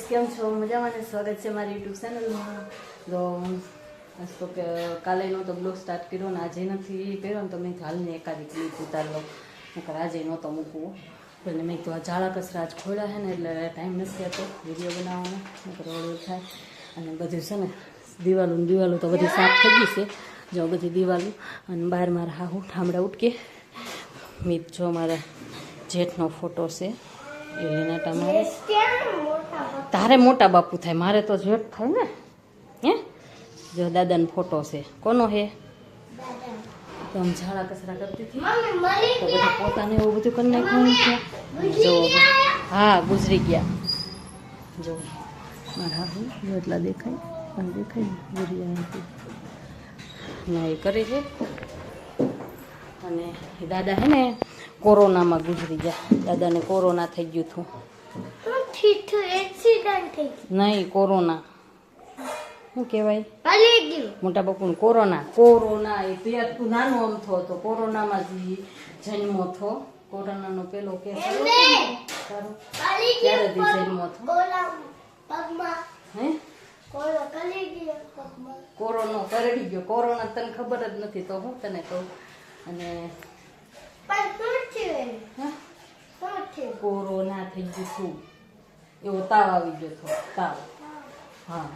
Guys કેમ છો? મજામાં ને? સ્વાગત છે મારી યુટ્યુબ ચેનલમાં તો તો કે કાલે નો તો બ્લોગ સ્ટાર્ટ કર્યો ને આજે નથી કર્યો ને તો મેં હાલને એકાદી ક્લિપ ઉતારલો નકર આજે નહોતો મૂકવું. એટલે મેં તો આ કચરા આજ ખોલ્યા છે ને એટલે ટાઈમ નથી હતો વીડિયો બનાવવાનો. નકર થાય. અને બધું છે ને, દિવાલું દિવાલું તો બધી સાફ થઈ ગઈ છે. જો બધી દિવાલું. અને બહાર મારા હાહુ ઠામડા ઉટકે. મીત જો મારા જેઠનો ફોટો છે. એ નાટા મારે તારે મોટા બાપુ થાય મારે તો જેઠ થાય ને. હે? જો દાદાનો ફોટો છે. કોનો હે તો આમ ઝાડા કચરા કરતી હતી. તો બધું પોતાને એવું બધું કરી નાખ્યું છે. જો. હા ગુજરી ગયા. જો. મારા જો એટલા દેખાય દેખાય ને ગુજરી હતી ના એ કરે છે. અને એ દાદા હે ને કોરોનામાં ગુજરી ગયા. દાદાને કોરોના થઈ ગયું હતું. નહીં કોરોના. શું કહેવાય? મોટા બાપુને કોરોના. કોરોના એ તું નાનો અમથો હતો. કોરોનામાં જ જન્મો થો કોરોનાનો પેલો કેસ ત્યારેથી જન્મો થો હે? કોરોનો કરડી ગયો. કોરોના તને ખબર જ નથી તો હું તને કહું. અને પણ શું થયું હા શું થયું કોરોના થઈ ગયું છું. એવો તાવ આવી ગયો હતો તાવ. હા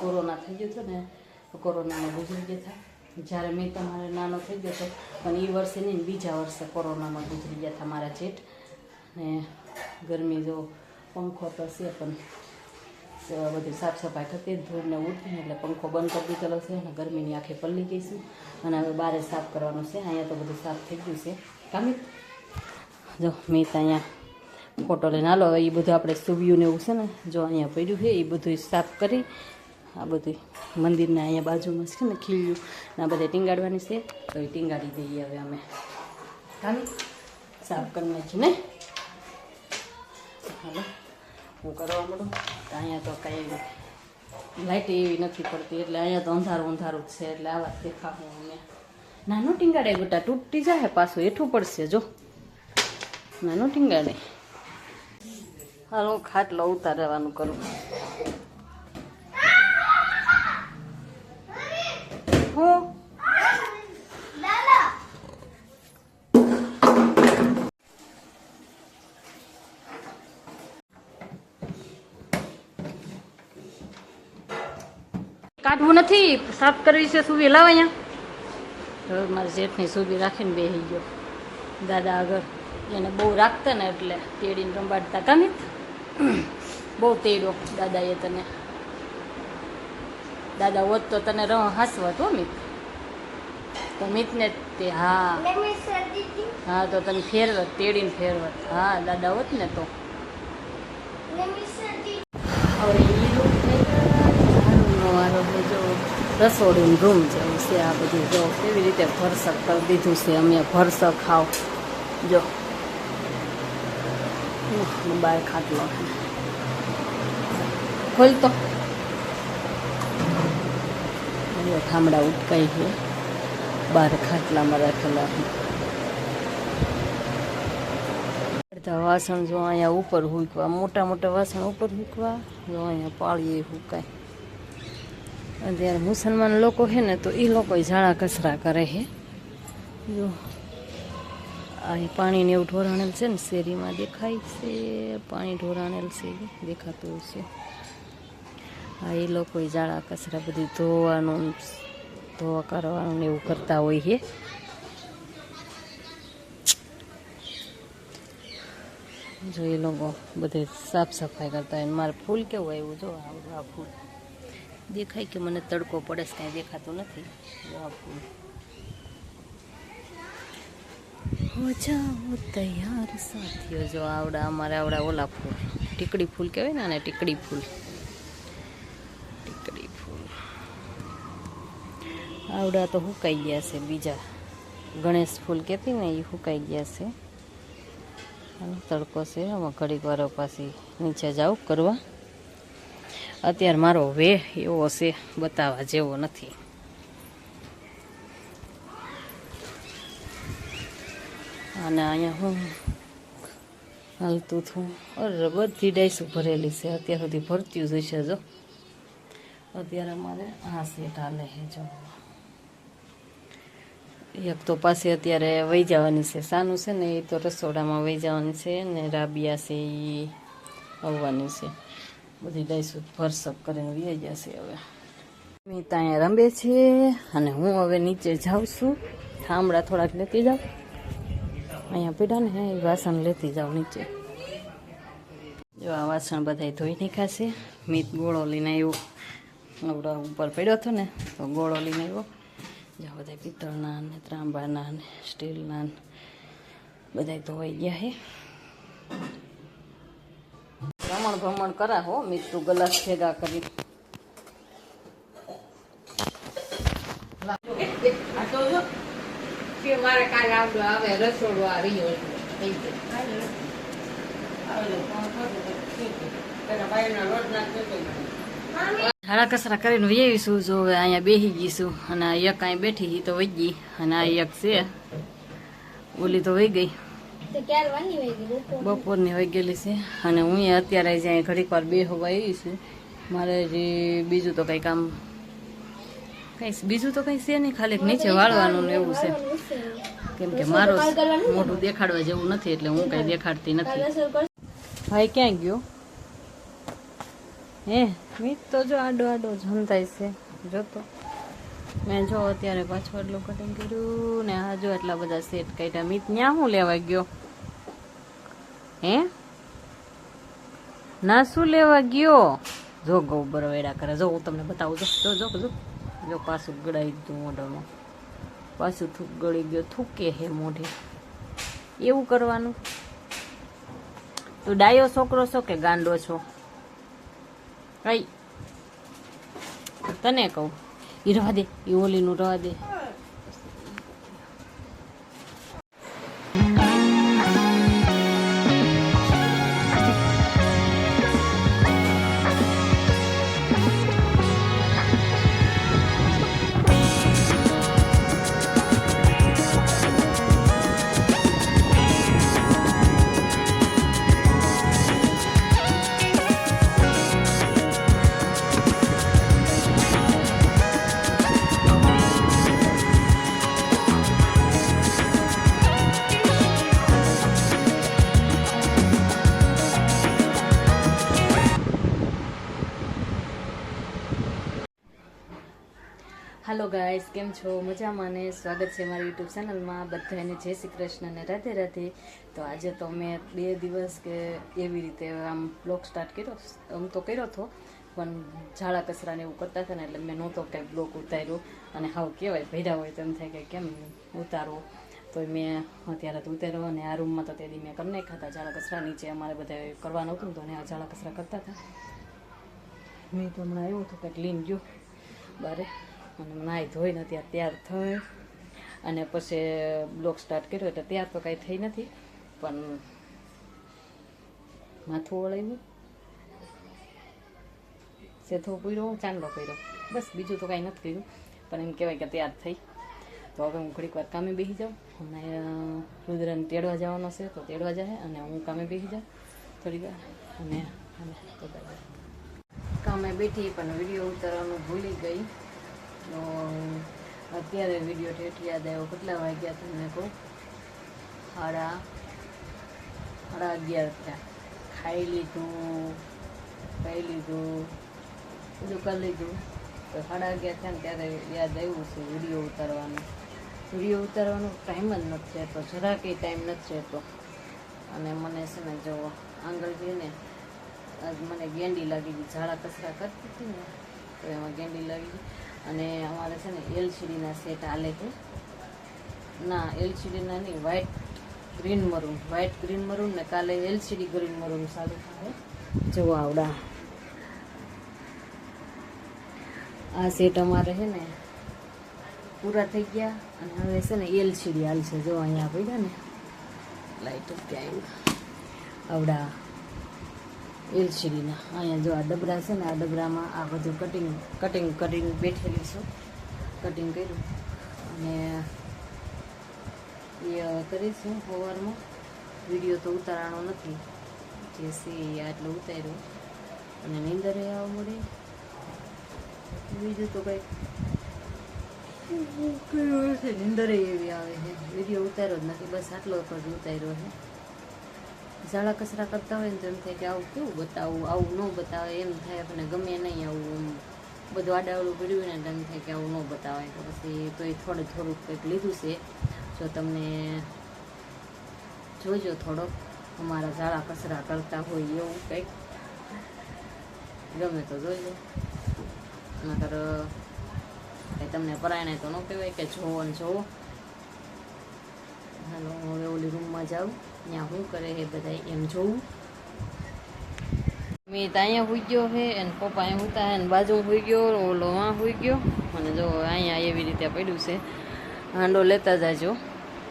કોરોના થઈ ગયો હતો ને કોરોનામાં ગુજરી ગયા હતા. જ્યારે મેં તમારે નાનો થઈ ગયો હતો પણ એ વર્ષે નહીં બીજા વર્ષે કોરોનામાં ગુજરી ગયા હતા મારા જેઠ. ને ગરમી જો પંખો તો છે પણ બધી સાફ સફાઈ થતી ધૂળને ઉઠીને એટલે પંખો બંધ કરી દીધેલો છે અને ગરમીની આંખે પલ્લી ગઈશું અને હવે બારે સાફ કરવાનું છે અહીંયા તો બધું સાફ થઈ ગયું છે. કામિત જો, મેં તો અહીંયા ફોટો લઈને હાલો એ બધું આપણે સુવ્યું ને એવું છે ને, જો અહીંયા પડ્યું છે, એ બધું સાફ કરી આ બધું મંદિરના અહીંયા બાજુમાં છે ને ખીલ્યું. ને આ બધે ટીંગાડવાની છે. તો એ ટીંગાડી દઈએ હવે અમે. ચાલો સાફ કરી નાખી ને. હાલો, હું કરવા માંડું? તો અહીંયા તો કાંઈ લાઇટ એવી નથી પડતી, એટલે અહીંયા તો અંધારું અંધારું જ છે, એટલે આવા દેખાવું અમે નાનું ટીંગાડે, બેટા તૂટી જાય પાછું, હેઠું પડશે, જો. નાનું ટીંગાડે હાલ હું ખાટલો ઉતારવાનું કરું. હું? કાઢવું નથી, સાફ કરવી છે સુવી. લાવ અહીંયા. મારા જેઠની સુવી રાખીને બેસી ગયો. દાદા આગળ. એને બહુ રાખતા ને એટલે તેડીને રંબાડતા કામિત બહુ તેડ્યો દાદાએ તને. દાદા હોત તો તને ર હાસવત હો મિત. તો મિતને તે હા. હા તો તને ફેરવત તેડીને ફેરવત. હા દાદા હોત ને તો. રસોડીનું રૂમ જેવું છે આ બધું. જો કેવી રીતે ભરસક કરી દીધું છે અમે ભરસક ખાવ જો. બાર ખાટલો છે ખોલ તો. જો ઠામડા ઉટકાઈ છે. બાર ખાટલામાં રાખેલા બધા વાસણ જો અહીંયા ઉપર હુકવા, મોટા મોટા વાસણ ઉપર હુકવા, જો અહીંયા પાળીએ હુકાય. અત્યારે મુસલમાન લોકો છે ને, તો એ લોકો ઝાડા કચરા કરે છે. જો. એ પાણીને એવું ઢોરાણેલ છે ને, શેરીમાં દેખાય છે. પાણી ઢોરાણેલ છે, દેખાતું છે. હા, એ લોકો જાળા કચરા બધી ધોવાનું, ધોવા કરવાનું એવું કરતા હોય છે. જો એ લોકો બધે સાફ સફાઈ કરતા હોય મારે ફૂલ કેવું આવ્યું, જો આ ફૂલ. દેખાય કે મને તડકો પડે છે, કાંઈ દેખાતું નથી. આ ફૂલ. હો જાઓ તૈયાર સાથીઓ. જો આવડા, અમારે આવડા ઓલા ફૂલ. ટીકડી ફૂલ કહેવાય ને આને, ટીકડી ફૂલ. ટીકડી ફૂલ. આવડા તો હુકાઈ ગયા છે બીજા. ગણેશ ફૂલ કહેતી ને એ હુકાઈ ગયા છે. તડકો છે આમાં ઘડીક વારો પાછી નીચે જાઉં, કરવા. અત્યારે મારો વેહ એવો છે, બતાવવા જેવો નથી. અને અહીંયા હું હાલતું થું અરે, બધી ડાઈસું ભરેલી છે. અત્યાર સુધી ભરતી જ છે જો. અત્યારે અમારે આ સેટ હાલે છે જો. એક તો પાસે અત્યારે વહી જવાની છે. સાનું છે ને, એ તો રસોડામાં વહી જવાની છે ને, રાબિયા છે એ આવવાની છે. બધી ડાઈસું ભરસક કરીને વહી જશે હવે. મેં ત્યાં રમે છે અને હું હવે નીચે જાઉં છું. થાંભળા થોડાક લેતી જાઉં. અહીંયા પીડા ને વાસણ લેતી જાઉં નીચે. જો આ વાસણ બધા ધોઈ નાખાશે મીત ગોળો લઈને આવ્યો. આપણા ઉપર પડ્યો હતો ને, તો ગોળો લઈને આવ્યો. જ્યાં બધા પિત્તળના ને ત્રાંબાના ને સ્ટીલના બધા ધોવાઈ ગયા હે. ભ્રમણ ભ્રમણ કરા હો મિત્રુ ગલાસ ભેગા કરી આ તો જો કે મારે કાલે આવડો આવે રસોડો થઈ કસરા કરીને વૈયાવીશું જો હવે અહીંયા બેસી ગઈશું અને આ એક અહીં બેઠી ઈ તો વહી ગઈ અને આ એક છે. ઓલી તો વહી ગઈ. ગઈ બપોરની? વહી ગયેલી છે અને હું અત્યારે જ્યાં ઘડીક વાર બે હોવા આવી છું મારે જે બીજું તો કંઈ કામ કંઈ બીજું તો કંઈ છે નહીં, ખાલી નીચે વાળવાનું એવું છે. કેમ કે મારો મોઢું દેખાડવા જેવું નથી, એટલે હું કંઈ દેખાડતી નથી. ભાઈ ક્યાં ગયો? હે, મીત તો જો આડો આડો જમતાય છે. જોતો મેં જો અત્યારે પાછું એટલું કટિંગ કર્યું ને આ જો એટલા બધા સેટ કાઢ્યા. મીત ન્યા શું લેવા ગયો? હે? ના, શું લેવા ગયો? જો ગૌ બરોવેડા કરે. જો, હું તમને બતાવું જો જો જો. જો પાછું ગળાઈ દીધું મોઢામાં. પાછું થૂક ગળી ગયો. થૂકે હે મોઢે. એવું કરવાનું? તું ડાયો છોકરો છો કે ગાંડો છો? કઈ તને કહું. એ રવા દે. એ ઓલીનું રવા દે. ગાઈસ કેમ છો? મજામાં ને? સ્વાગત છે મારી યુટ્યુબ ચેનલમાં. બધાને જય શ્રી કૃષ્ણ અને રાધે રાધે. તો આજે તો મેં બે દિવસ કે એવી રીતે આમ બ્લોગ સ્ટાર્ટ કર્યો, આમ તો કર્યો હતો પણ ઝાડા કચરાને એવું કરતા હતા ને એટલે મેં નહોતો કંઈ બ્લોક ઉતાર્યો. અને હાવ કહેવાય, ભેડા હોય તેમ થાય કે કેમ ઉતારો? તો મેં અત્યારે તો ઉતાર્યો અને આ રૂમમાં તો તે દી મેં કરી નાખ્યા હતા ઝાડા કચરા. નીચે અમારે બધા કરવાનું હતું ને તો ને આ ઝાડા કચરા કરતા હતા. મેં તો હમણાં એવું હતું કે ક્લીન ગયો બારે. અને નાહી ધોઈને ત્યાં તૈયાર થઈ. અને પછી બ્લોગ સ્ટાર્ટ કર્યો એટલે તૈયાર તો કાંઈ થઈ નથી, પણ માથું વળાવ્યું સેથો પૂર્યો ચાંદલો કર્યો બસ બીજું તો કાંઈ નથી કર્યું, પણ એમ કહેવાય કે તૈયાર થઈ. તો હવે હું ઘડીક વાર કામે બેસી જાઉં. હમણાં રુદ્રને તેડવા જવાનો છે, તો તેડવા જાય અને હું કામે બેસી જાઉં થોડી વાર. અને અને. કામે બેઠી પણ વીડિયો ઉતારવાનું ભૂલી ગઈ. તો અત્યારે વીડિયો ઠેઠ યાદ આવ્યો. કેટલા વાગ્યા તમને કહું? સાડા સાડા અગિયાર થયા. ખાઈ લીધું ખાઈ લીધું, બધું કરી લીધું. તો સાડા અગિયાર થયા ને ત્યારે યાદ આવ્યું છે વીડિયો ઉતારવાનું. વીડિયો ઉતારવાનો ટાઈમ જ નથી રહેતો. જરા કંઈ ટાઈમ નથી રહેતો. અને મને છે ને જો આંગળ જઈને મને ગેંડી લાગી ગઈ ઝાડા કચરા કરતી હતી ને, તો એમાં ગેંડી લાગી ગઈ અને અમારે છે ને એલસીડીના સેટ આલે છે. ના એલસીડીના નહીં white green maroon white green maroon ને કાલે એલસીડી ગ્રીન મરૂન સારું થાય જુઓ આવડા. આ સેટ અમારે છે ને પૂરા થઈ ગયા અને હવે છે ને એલસીડી હાલશે જો અહીંયા પડ્યા ને. લાઇટ આવ્યું આવડા. એલસીડીના. અહીંયા જો આ ડબરા છે ને, આ ડબરામાં આ બધું કટિંગ કટિંગ કરીને બેઠેલી છું. કટિંગ કર્યું. અને એ કરીશું સવારમાં વીડિયો તો ઉતારવાનો નથી. જે સી આટલું ઉતાર્યું. અને નીંદરે આવવા મળે બીજું તો કંઈ. નીંદરે એવી આવે છે. વીડિયો ઉતાર્યો જ નથી. બસ આટલો જ ઉતાર્યો છે. ઝાડા કચરા કરતા હોય ને તો એમ થાય કે આવું કેવું બતાવું, આવું ન બતાવે એમ થાય આપણને ગમે નહીં આવું બધું આડાવડું પડ્યું ને એમ થાય કે આવું ન બતાવે તો પછી તો એ થોડું થોડુંક કંઈક લીધું છે. જો તમને જોજો થોડોક, અમારા ઝાડા કચરા કરતા હોય એવું કંઈક. ગમે તો જોજો. નકર તમને પરાયણે તો ન કહેવાય કે જોવો ને જોવો હાલો હું હવે ઓલી રૂમમાં જાઉં. ત્યાં શું કરે છે બધા એમ જોવું મેં અહીંયા હોઈ ગયો છે અને પપ્પા અહીંયા હોતા હે ને બાજુ હોઈ ગયો, ઓલો વાં હોઈ ગયો. અને જો અહીંયા એવી રીતે પડ્યું છે. હાંડો લેતા જાજો.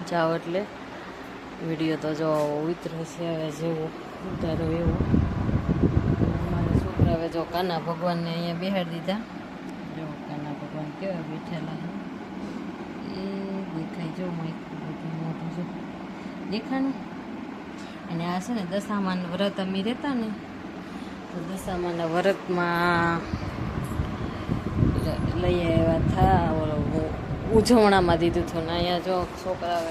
જાઓ એટલે. વીડિયો તો જો ઉતરે છે હવે જેવો. ઉતારો એવો. અમારા છોકરા હવે જો કાના ભગવાનને અહીંયા બેહાડી દીધા. જો કાના ભગવાન કેવા બેઠેલા છે એ દેખાય જો માઇક બધું મોટું જો દેખાનું અને આ છે ને દશામાન વ્રત અમે રહેતા ને, તો દશામાના વ્રતમાં લઈ આવ્યા હતા ઉજવણામાં દીધું હતું ને, અહીંયા જો છોકરા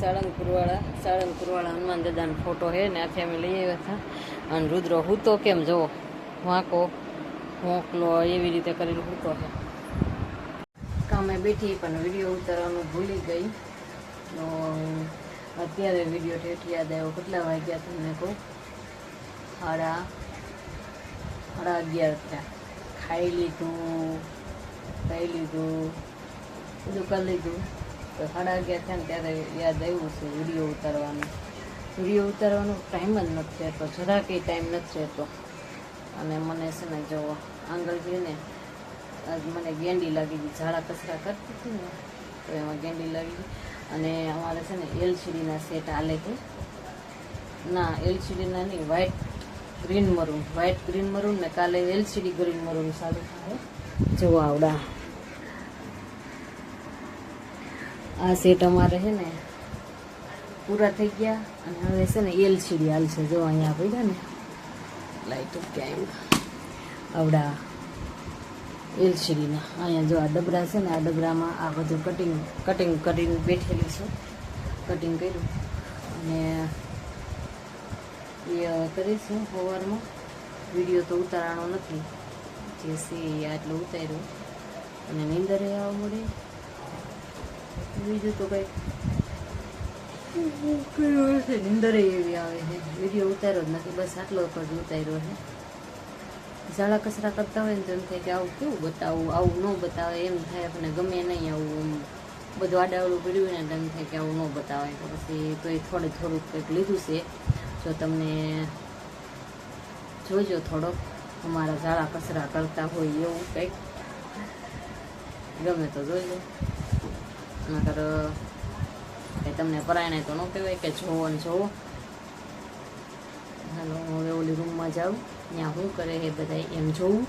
સાળંગપુરવાળા સાળંગપુરવાળા હનુમાન દાદાનો ફોટો છે ને, આથી અમે લઈ આવ્યા હતા અને રુદ્રો હૂતો કેમ જો વાંકો, મોકલો, એવી રીતે કરેલું હૂતો છે. કામે બેઠી પણ વીડિયો ઉતારવાનું ભૂલી ગઈ. તો અત્યારે વીડિયો ઠેઠ યાદ આવ્યો. કેટલા વાગ્યા તમને કહું? સાડા સાડા અગિયાર થયા. ખાઈ લીધું ખાઈ લીધું, બધું કરી લીધું. તો સાડા અગિયાર થયા ને ત્યારે યાદ આવ્યું છે વીડિયો ઉતારવાનો. વીડિયો ઉતારવાનો ટાઈમ જ નથી રહેતો. જરા કંઈ ટાઈમ નથી રહેતો. અને મને છે ને જો આંગળ જઈને મને ગેંડી લાગી ગઈ ઝાડા કચરા કરતી હતી ને, તો એમાં ગેંડી લાગી ગઈ અને અમારે છે ને એલસીડીના સેટ આલે છે. ના, એલસીડીના નહીં white green maroon white green maroon ને કાલે એલસીડી ગ્રીન મરૂન સારું થાય જોવા આવડા. આ સેટ અમારે છે ને પૂરા થઈ ગયા અને હવે છે ને એલસીડી હાલશે જો અહીંયા પડ્યા ને. લાઈટ ક્યાંય આવડા. એલસીડીના. અહીંયા જો આ ડબરા છે ને, આ ડબરામાં આ બધું કટિંગ કટિંગ કરીને બેઠેલી છું. કટિંગ કર્યું. અને એ કરીશું સવારમાં વીડિયો તો ઉતારવાનો નથી. જે છે આટલું ઉતાર્યું. અને નીંદરે આવવા મળે. બીજું તો કંઈ. છે, નીંદરે એવી આવે છે. વીડિયો ઉતાર્યો જ નથી. બસ આટલો જ ઉતાર્યો છે. ઝાડા કચરા કરતા હોય ને તો એમ થાય કે આવું કેવું બતાવું, આવું ન બતાવે એમ થાય આપણને ગમે નહીં આવું એમ. બધું આડાવડું પડ્યું ને એમ થાય કે આવું ન બતાવે તો પછી તો એ થોડે થોડુંક કંઈક લીધું છે. જો તમને જોજો થોડોક, અમારા ઝાડા કચરા કરતા હોય એવું કંઈક. ગમે તો જોજો. નકર, કંઈ તમને પરાયણે તો ન કહેવાય કે જોવો ને જોવો. હાલો હવે ઓલી રૂમમાં જાઉં. ત્યાં શું કરે એ બધા એમ જોવું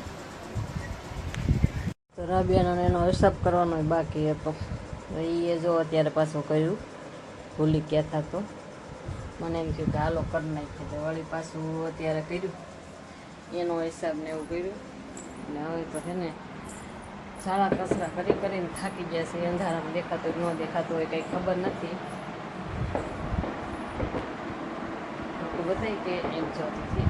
તો રાબિયાનો એનો હિસાબ કરવાનો બાકી હતો એ જો અત્યારે પાછું કર્યું, ભૂલી ગયા થતો મને એમ કે હાલો કરી નાખી તો વળી પાછું અત્યારે કર્યું. એનો હિસાબ ને એવું કર્યું. અને હવે તો છે ને સારા કસરા કરી કરીને થાકી ગયા છે. અંધારામાં દેખાતું ન દેખાતું હોય કંઈ ખબર નથી. બતાવી કે એમ જોતી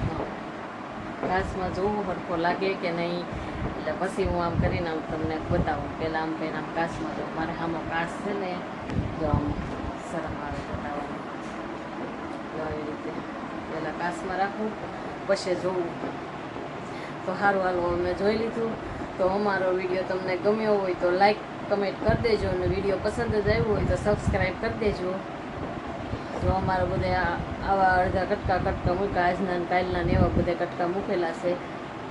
હતી જોવો સરખો લાગે કે નહીં? એટલે પછી હું આમ કરીને આમ તમને બતાવું. પહેલાં આમ પહેલાં આમ કાચમાં જો મારે આમાં કાચ છે ને, જો આમ શરમ આવે બતાવવાનું. આવી રીતે. પહેલાં કાચમાં રાખું, પછી જોવું તો સારું હાલો, અમે જોઈ લીધું. તો અમારો વીડિયો તમને ગમ્યો હોય તો લાઈક કમેન્ટ કરી દેજો અને વીડિયો પસંદ જ આવ્યો હોય તો સબસ્ક્રાઈબ કરી દેજો. જો અમારા બધા આવા અડધા કટકા કટકા મૂક્યા, આજના ને કાલના ને એવા બધા કટકા મૂકેલા છે.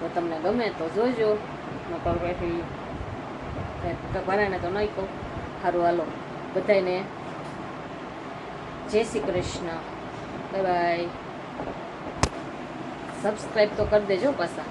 તો તમને ગમે તો જોજો. નકર પછી ભરાને તો નહીં કહું. સારું હાલો. બધાને જય Shri Krishna. Bye bye. Subscribe તો કરી દેજો પાછા.